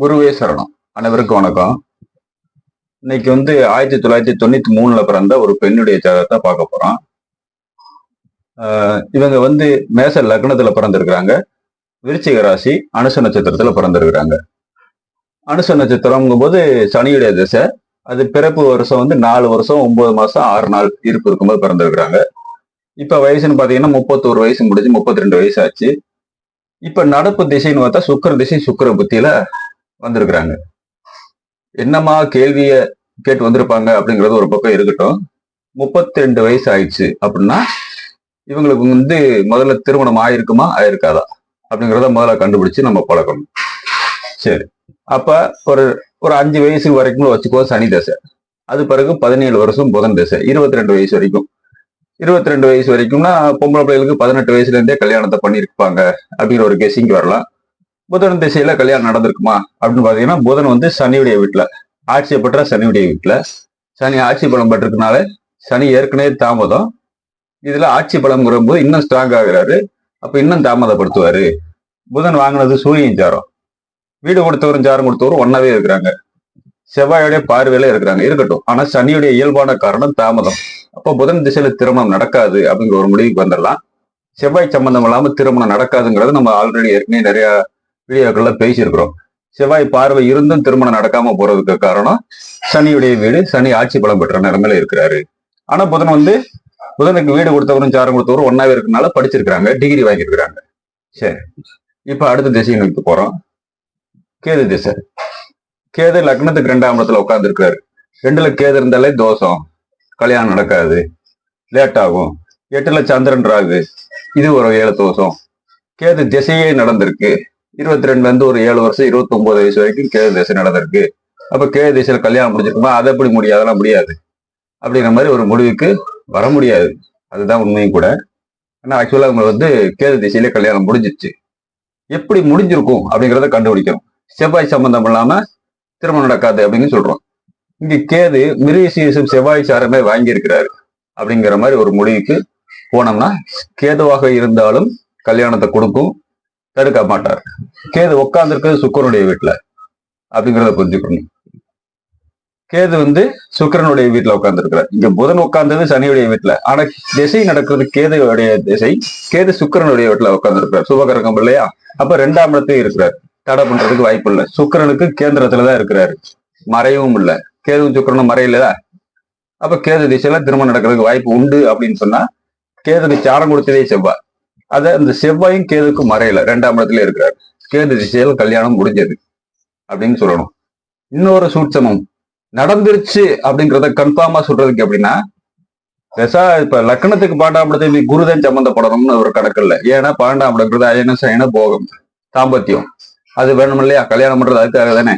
குருவே சரணம். அனைவருக்கும் வணக்கம். இன்னைக்கு வந்து ஆயிரத்தி தொள்ளாயிரத்தி தொண்ணூத்தி மூணுல பிறந்த ஒரு பெண்ணுடைய ஜாதகத்தை பார்க்க போறோம். ஆஹ் இவங்க வந்து மேச லக்னத்துல பிறந்திருக்கிறாங்க. விருச்சிக ராசி அனுச நட்சத்திரத்துல பிறந்திருக்கிறாங்க. அனுச நட்சத்திரம்ங்கும் போது சனியுடைய திசை. அது பிறப்பு வருஷம் வந்து நாலு வருஷம் ஒன்பது மாசம் ஆறு நாள் இருப்பு இருக்கும்போது பிறந்திருக்கிறாங்க. இப்ப வயசுன்னு பாத்தீங்கன்னா முப்பத்தோரு வயசு முடிச்சு முப்பத்தி ரெண்டு வயசு ஆச்சு இப்ப நடப்பு திசைன்னு பார்த்தா சுக்கிர திசை சுக்கிர புத்தியில வந்திருக்கிறாங்க. என்னமா கேள்விய கேட்டு வந்திருப்பாங்க அப்படிங்கிறது ஒரு பக்கம் இருக்கட்டும். முப்பத்தி ரெண்டு வயசு ஆயிடுச்சு அப்படின்னா இவங்களுக்கு வந்து முதல்ல திருமணம் ஆயிருக்குமா ஆயிருக்காதா அப்படிங்கிறத முதல்ல கண்டுபிடிச்சு நம்ம பழக்கணும் சரி. அப்ப ஒரு ஒரு அஞ்சு வயசு வரைக்கும் வச்சுக்கோ சனி தசை. அது பிறகு பதினேழு வருஷம் புதன் தசை. இருபத்தி ரெண்டு வயசு வரைக்கும். இருபத்தி ரெண்டு வயசு வரைக்கும்னா பொம்பளை பிள்ளைகளுக்கு பதினெட்டு வயசுல இருந்தே கல்யாணத்தை பண்ணியிருப்பாங்க அப்படிங்கிற ஒரு கெஸிங் வரலாம். புதன் திசையில கல்யாணம் நடந்திருக்குமா அப்படின்னு பாத்தீங்கன்னா புதன் வந்து சனியுடைய வீட்டுல ஆட்சி பெற்ற சனியுடைய வீட்டுல. சனி ஆட்சி பலம் பட்டிருக்கனால சனி ஏற்கனவே தாமதம். இதுல ஆட்சி பலம்ங்கிற போது இன்னும் ஸ்ட்ராங் ஆகுறாரு. அப்ப இன்னும் தாமதப்படுத்துவாரு. புதன் வாங்கினது சூரியன் சாரம். வீடு கொடுத்தவரும் சாரம் கொடுத்தவரும் ஒன்னாவே இருக்கிறாங்க. செவ்வாயோடைய பார்வையில இருக்கிறாங்க. இருக்கட்டும். ஆனா சனியுடைய இயல்பான காரணம் தாமதம். அப்போ புதன் திசையில திருமணம் நடக்காது அப்படிங்கிற ஒரு முடிவுக்கு வந்துடலாம். செவ்வாய் சம்பந்தம் இல்லாம திருமணம் நடக்காதுங்கிறது நம்ம ஆல்ரெடி ஏற்கனவே நிறைய வீடியோக்கள்ல பேசியிருக்கிறோம். செவ்வாய் பார்வை இருந்தும் திருமணம் நடக்காம போறதுக்கு காரணம் சனியுடைய வீடு சனி ஆட்சி பலம் பெற்ற நிலைமையில இருக்கிறாரு. ஆனா புதன் வந்து புதனுக்கு வீடு கொடுத்தவரும் சாரம் கொடுத்தவரும் ஒன்னாவே இருக்கனால படிச்சிருக்கிறாங்க டிகிரி வாங்கியிருக்கிறாங்க. சரி இப்ப அடுத்த திசையை நோக்கி போறோம். கேது திசை. கேது லக்னத்துக்கு ரெண்டாம் இடத்துல உட்கார்ந்துருக்காரு ரெண்டுல கேது இருந்தாலே தோஷம். கல்யாணம் நடக்காது. லேட் ஆகும். எட்டுல சந்திரன் ராகு. இது ஒரு ஏழு தோஷம். கேது திசையே நடந்திருக்கு. இருபத்தி ரெண்டுல இருந்து ஒரு ஏழு வருஷம் இருபத்தி ஒன்பது வயசு வரைக்கும் கேது திசை நடந்திருக்கு. அப்ப கேது திசையில கல்யாணம் முடிஞ்சிருக்குமா? அதை எப்படி முடியாது அதெல்லாம் முடியாது. அப்படிங்கிற மாதிரி ஒரு முடிவுக்கு வர முடியாது. அதுதான் உண்மையும் கூட. ஆனா ஆக்சுவலா அவங்க வந்து கேது திசையிலே கல்யாணம் முடிஞ்சிச்சு எப்படி முடிஞ்சிருக்கும் அப்படிங்கிறத கண்டுபிடிக்கணும். செவ்வாய் சம்பந்தம் இல்லாம திருமணம் நடக்காது அப்படின்னு சொல்றோம். இங்க கேது மிருகசீசம் செவ்வாய் சாரமே வாங்கியிருக்கிறாரு அப்படிங்கிற மாதிரி ஒரு முடிவுக்கு போனோம்னா கேதுவாக இருந்தாலும் கல்யாணத்தை கொடுக்கும் தடுக்க மாட்டார் கேது உட்காந்துருக்கிறது சுக்கரனுடைய வீட்டுல அப்படிங்கிறத புரிஞ்சுக்கணும். கேது வந்து சுக்கிரனுடைய வீட்டுல உட்காந்துருக்கிறார் இங்க புதன் உட்கார்ந்தது சனியுடைய வீட்டுல ஆனா திசை நடக்கிறது கேதுடைய திசை கேது சுக்கிரனுடைய வீட்டுல உட்காந்துருக்கிறார் சுபகரகம் இல்லையா? அப்ப ரெண்டாம் இடத்தையும் இருக்கிறார். தடை பண்றதுக்கு வாய்ப்பு இல்லை. சுக்கிரனுக்கு கேந்திரத்துலதான் இருக்கிறாரு. மறையவும் இல்லை. கேது சுக்கிரனும் மறையல அப்ப கேது திசையில திருமணம் நடக்கிறதுக்கு வாய்ப்பு உண்டு அப்படின்னு சொன்னா கேதுக்கு சாரம் கொடுத்ததே செவ்வாய். அத அந்த செவ்வாயும் கேதுக்கும் மறையில ரெண்டாம் இடத்துல இருக்கிறார். கேது திசையில் கல்யாணம் முடிஞ்சது அப்படின்னு சொல்லணும். இன்னொரு சூட்சமம் நடந்துருச்சு அப்படிங்கிறத கன்ஃபார்மா சொல்றதுக்கு எப்படின்னா பெசா இப்ப லக்னத்துக்கு பன்னெண்டாம் இடத்தை குருதன் சம்பந்தப்படணும்னு ஒரு கணக்கு இல்லை. ஏன்னா பன்னெண்டாம் இடங்கிறது அயன சயன போகம் தாம்பத்தியம். அது வேணும் இல்லையா கல்யாணம் பண்றது அதுக்காக தானே?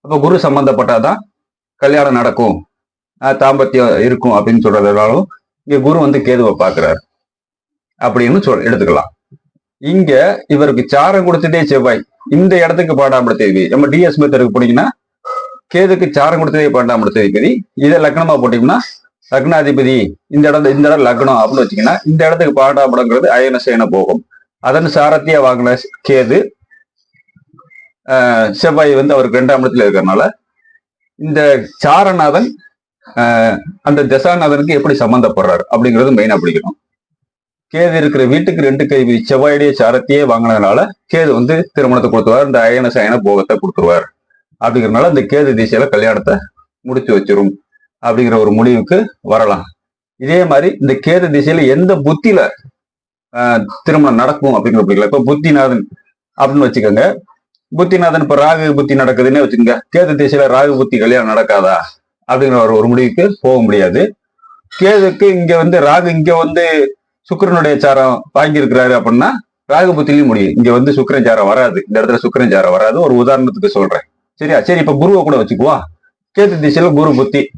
அப்ப குரு சம்பந்தப்பட்டாதான் கல்யாணம் நடக்கும். தாம்பத்தியம் இருக்கும் அப்படின்னு சொல்றதுனாலும் இங்க குரு வந்து கேதுவை பாக்குறாரு அப்படின்னு சொல் எடுத்துக்கலாம். இங்க இவருக்கு சாரம் கொடுத்ததே செவ்வாய். இந்த இடத்துக்கு பாடாமட தேதி நம்ம டிஎஸ் மெத்தருக்கு போனீங்கன்னா கேதுக்கு சாரம் கொடுத்ததே பாண்டாமட தேதிபதி இதை லக்னமா போட்டீங்கன்னா லக்னாதிபதி இந்த இடத்துல இந்த இடம் லக்னம் அப்படின்னு வச்சீங்கன்னா இந்த இடத்துக்கு பாண்டாமடங்கிறது அயன சேன போகும். அதன் சாரத்தியா வாங்கின கேது செவ்வாய் வந்து அவருக்கு ரெண்டாம் இடத்துல இருக்கிறனால இந்த சாரநாதன் ஆஹ் அந்த தசாநாதனுக்கு எப்படி சம்பந்தப்படுறாரு அப்படிங்கிறது மெயினா பிடிக்கணும். கேது இருக்கிற வீட்டுக்கு ரெண்டு கை செவ்வாயுடைய சாரத்தையே வாங்கினதுனால கேது வந்து திருமணத்தை கொடுத்துருவார் இந்த அயன சயன போகத்தை கொடுத்துருவார். அப்படிங்கிறனால இந்த கேது திசையில கல்யாணத்தை முடிச்சு வச்சிரும் அப்படிங்கிற ஒரு முடிவுக்கு வரலாம். இதே மாதிரி இந்த கேது திசையில எந்த புத்தியில திருமணம் நடக்கும் அப்படிங்கிற பிடிக்கல இப்ப புத்திநாதன் அப்படின்னு வச்சுக்கோங்க புத்திநாதன் இப்ப ராகு புத்தி நடக்குதுன்னே வச்சுக்கோங்க. கேது திசையில ராகு புத்தி கல்யாணம் நடக்காதா? அப்படிங்கிற ஒரு ஒரு முடிவுக்கு போக முடியாது. கேதுக்கு இங்க வந்து ராகு இங்க வந்து சுக்கரனுடைய சாரம் வாங்கியிருக்கிறாரு அப்படின்னா ராகு புத்திலையும் முடியும். இங்க வந்து சுக்கிரன் சாரம் வராது. இந்த இடத்துல சுக்கிரன் சாரம் வராது. ஒரு உதாரணத்துக்கு சொல்றேன். சரியா? சரி இப்ப குருவை கூட வச்சுக்குவா. கேது திசையில குரு புத்தி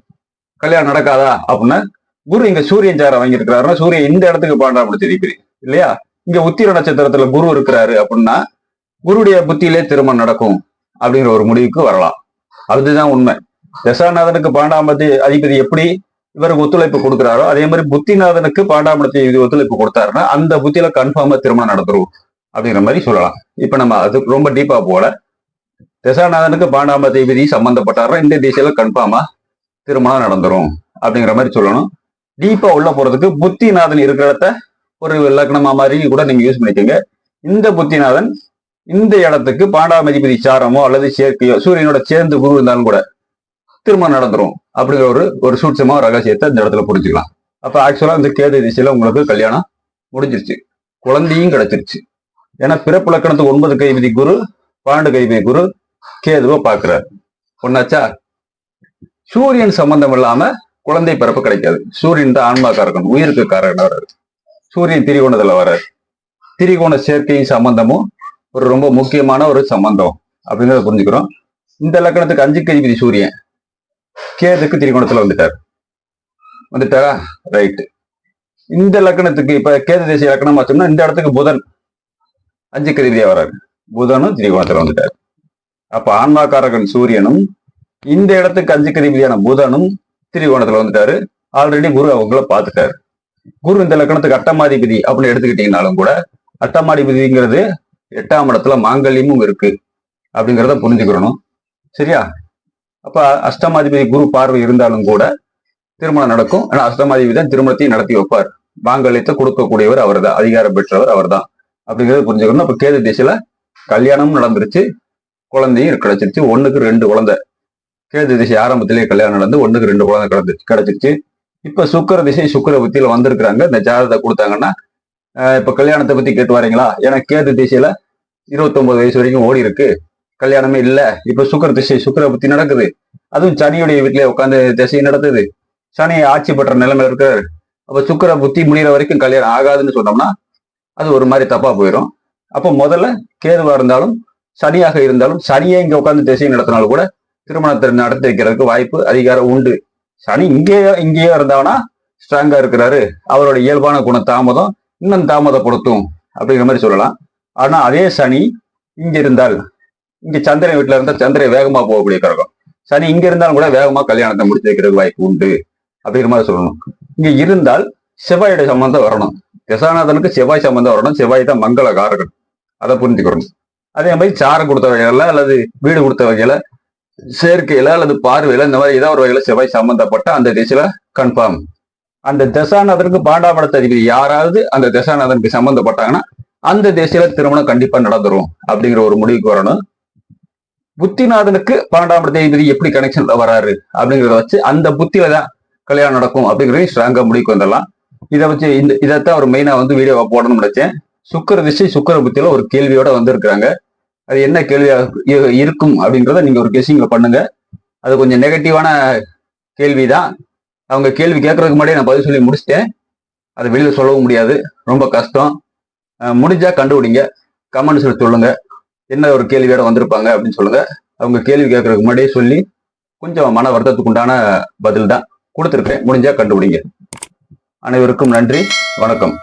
கல்யாணம் நடக்காதா அப்படின்னா குரு இங்க சூரியன் சாரம் வாங்கியிருக்கிறாருன்னா சூரியன் இந்த இடத்துக்கு பாண்டாமல் தெரியுது இல்லையா? இங்க உத்திர நட்சத்திரத்துல குரு இருக்கிறாரு அப்படின்னா குருடைய புத்தியிலே திருமணம் நடக்கும் அப்படிங்கிற ஒரு முடிவுக்கு வரலாம். அதுதான் உண்மை. தசாநாதனுக்கு பாண்டாமதி அதிபதி எப்படி இவருக்கு ஒத்துழைப்பு கொடுக்குறாரோ அதே மாதிரி புத்திநாதனுக்கு பாண்டாமடத்தை இது ஒத்துழைப்பு கொடுத்தாருன்னா அந்த புத்தியில கன்ஃபார்மா திருமணம் நடந்துரும் அப்படிங்கிற மாதிரி சொல்லலாம். இப்ப நம்ம அது ரொம்ப டீப்பா போல தசாநாதனுக்கு பாண்டாமத்தை விதி சம்பந்தப்பட்டாருன்னா இந்த திசையில கன்ஃபார்மா திருமணம் நடந்துரும் அப்படிங்கிற மாதிரி சொல்லணும். டீப்பா உள்ள போறதுக்கு புத்திநாதன் இருக்கிற இடத்த ஒரு லக்னமா மாதிரி கூட நீங்க யூஸ் பண்ணிக்கோங்க. இந்த புத்திநாதன் இந்த இடத்துக்கு பாண்டாமதிபதி சாரமோ அல்லது சேர்க்கையோ சூரியனோட சேர்ந்து குரு இருந்தாலும் கூட திருமணம் நடந்துரும் அப்படிங்கிற ஒரு ஒரு சூட்சமா ரகசியத்தை இந்த இடத்துல புரிஞ்சுக்கலாம். அப்ப ஆக்சுவலா இந்த கேது திசையில உங்களுக்கு கல்யாணம் முடிஞ்சிருச்சு. குழந்தையும் கிடைச்சிருச்சு. ஏன்னா பிறப்பு லக்கணத்துக்கு ஒன்பது கைவிதி குரு பன்னெண்டு கைவிதி குரு கேதுவை பாக்குறாரு ஒன்னாச்சா சூரியன் சம்பந்தம் இல்லாம குழந்தை பிறப்பு கிடைக்காது. சூரியன் தான் ஆன்மா காரகன் உயிருக்கு காரகன் வர்றாரு. சூரியன் திரிகோணத்துல வர்றாரு. திரிகோண சேர்க்கையும் சம்பந்தமும் ஒரு ரொம்ப முக்கியமான ஒரு சம்பந்தம் அப்படிங்கிறத புரிஞ்சுக்கிறோம். இந்த லக்கணத்துக்கு அஞ்சு கதிபதி சூரியன் கேதுக்கு திரிகோணத்துல வந்துட்டார். வந்துட்டாரா? ரைட்டு இந்த லக்கணத்துக்கு இப்ப கேது தேசிய லக்கணம் பார்த்தோம்னா இந்த இடத்துக்கு புதன் அஞ்சு கதிவிதியா வராரு. புதனும் திரிகோணத்துல வந்துட்டார். அப்ப ஆன்மாக்காரகன் சூரியனும் இந்த இடத்துக்கு அஞ்சு கதிபதியான புதனும் திரிகோணத்துல வந்துட்டாரு. ஆல்ரெடி குரு அவங்கள பார்த்துட்டாரு. குரு இந்த லக்கணத்துக்கு அட்டமாதிபதி அப்படின்னு எடுத்துக்கிட்டீங்கனாலும் கூட அட்டமாதிபதிங்கிறது எட்டாம் இடத்துல மாங்கல்யமும் இருக்கு அப்படிங்கிறத புரிஞ்சுக்கிறணும். சரியா? அப்ப அஷ்டமாதிபதி குரு பார்வை இருந்தாலும் கூட திருமணம் நடக்கும். ஆனா அஷ்டமாதிபதி தான் திருமணத்தையும் நடத்தி வைப்பார். மாங்கல்யத்தை கொடுக்கக்கூடியவர் அவர் தான் அதிகாரம் பெற்றவர் அவர் தான் அப்படிங்கிறத புரிஞ்சுக்கணும். அப்ப கேது திசையில கல்யாணமும் நடந்துருச்சு. குழந்தையும் கிடைச்சிருச்சு. ஒண்ணுக்கு ரெண்டு குழந்தை. கேது திசை ஆரம்பத்திலேயே கல்யாணம் நடந்து ஒண்ணுக்கு ரெண்டு குழந்தை கிடைச்சிருச்சு கிடைச்சிருச்சு. இப்ப சுக்கர திசை சுக்கர புத்தியில வந்திருக்கிறாங்க. இந்த ஜாதகத்தை கொடுத்தாங்கன்னா இப்ப கல்யாணத்தை பத்தி கேட்டு வரீங்களா? ஏன்னா கேது திசையில இருபத்தொன்பது வயசு வரைக்கும் ஓடி இருக்கு. கல்யாணமே இல்ல. இப்ப சுக்கர திசை சுக்கர புத்தி நடக்குது. அதுவும் சனியுடைய வீட்டுல உட்காந்து திசை நடத்துது. சனி ஆட்சி பெற்ற நிலைமை இருக்காரு. அப்ப சுக்கர புத்தி முடிகிற வரைக்கும் கல்யாணம் ஆகாதுன்னு சொன்னோம்னா அது ஒரு மாதிரி தப்பா போயிடும் அப்போ முதல்ல கேதுவா இருந்தாலும் சனியாக இருந்தாலும் சனியே இங்க உட்காந்து திசை நடத்தினாலும் கூட திருமணத்தை நடத்தி வைக்கிறதுக்கு வாய்ப்பு அதிகாரம் உண்டு. சனி இங்கேயோ இங்கேயோ இருந்தாங்கன்னா ஸ்ட்ராங்கா இருக்கிறாரு. அவரோட இயல்பான குண தாமதம் இன்னும் தாமதப்படுத்தும் அப்படிங்கிற மாதிரி சொல்லலாம். ஆனா அதே சனி இங்க இருந்தால் இங்க சந்திரன் வீட்டில் இருந்தால் சந்திரன் வேகமா போகக்கூடிய கிரகம். சனி இங்க இருந்தாலும் கூட வேகமாக கல்யாணத்தை முடிச்சு வைக்கிறதுக்கு வாய்ப்பு உண்டு அப்படிங்கிற மாதிரி சொல்லணும். இங்க இருந்தால் செவ்வாயோட சம்பந்தம் வரணும். தசாநாதனுக்கு செவ்வாய் சம்பந்தம் வரணும். செவ்வாய் தான் மங்கள காரகன் அதை புரிஞ்சுக்கணும். அதே மாதிரி சாரம் கொடுத்த வகையில அல்லது வீடு கொடுத்த வகையில சேர்க்கையில அல்லது பார்வையில இந்த மாதிரி ஏதாவது ஒரு வகையில செவ்வாய் சம்பந்தப்பட்ட அந்த திசையில கன்ஃபார்ம் அந்த தசாநாதனுக்கு பாண்டாமடத்த அதிபதி யாராவது அந்த தசாநாதனுக்கு சம்பந்தப்பட்டாங்கன்னா அந்த திசையில திருமணம் கண்டிப்பா நடந்துரும் அப்படிங்கிற ஒரு முடிவுக்கு வரணும். புத்திநாதனுக்கு பன்னெண்டாம் அதிபதி எப்படி கனெக்ஷன்ல வராரு அப்படிங்கிறத வச்சு அந்த புத்தியில தான் கல்யாணம் நடக்கும் அப்படிங்கிறதையும் ஸ்ட்ராங்கா முடிவுக்கு வந்துடலாம். இதை வச்சு இந்த இதைத்தான் ஒரு மெயினா வந்து வீடியோ போடணும்னு நினைச்சேன். சுக்கர திசை சுக்கர புத்தியில ஒரு கேள்வியோட வந்திருக்கிறாங்க. அது என்ன கேள்வியா இருக்கும் அப்படிங்கிறத நீங்க ஒரு கெஸிங்ல பண்ணுங்க. அது கொஞ்சம் நெகட்டிவான கேள்விதான். அவங்க கேள்வி கேட்கறதுக்கு முன்னாடியே நான் பதில் சொல்லி முடிச்சிட்டேன். அதை வெளியில் சொல்லவும் முடியாது. ரொம்ப கஷ்டம். முடிஞ்சா கண்டுபிடிங்க. கமெண்ட்ஸ்ல சொல்லுங்க. என்ன ஒரு கேள்வியோட வந்திருப்பாங்க அப்படின்னு சொல்லுங்க. அவங்க கேள்வி கேட்கறதுக்கு முன்னாடியே சொல்லி கொஞ்சம் மன வருத்தத்துக்கு உண்டான பதில் தான் கொடுத்துருக்கேன். முடிஞ்சா கண்டுபிடிங்க. அனைவருக்கும் நன்றி. வணக்கம்.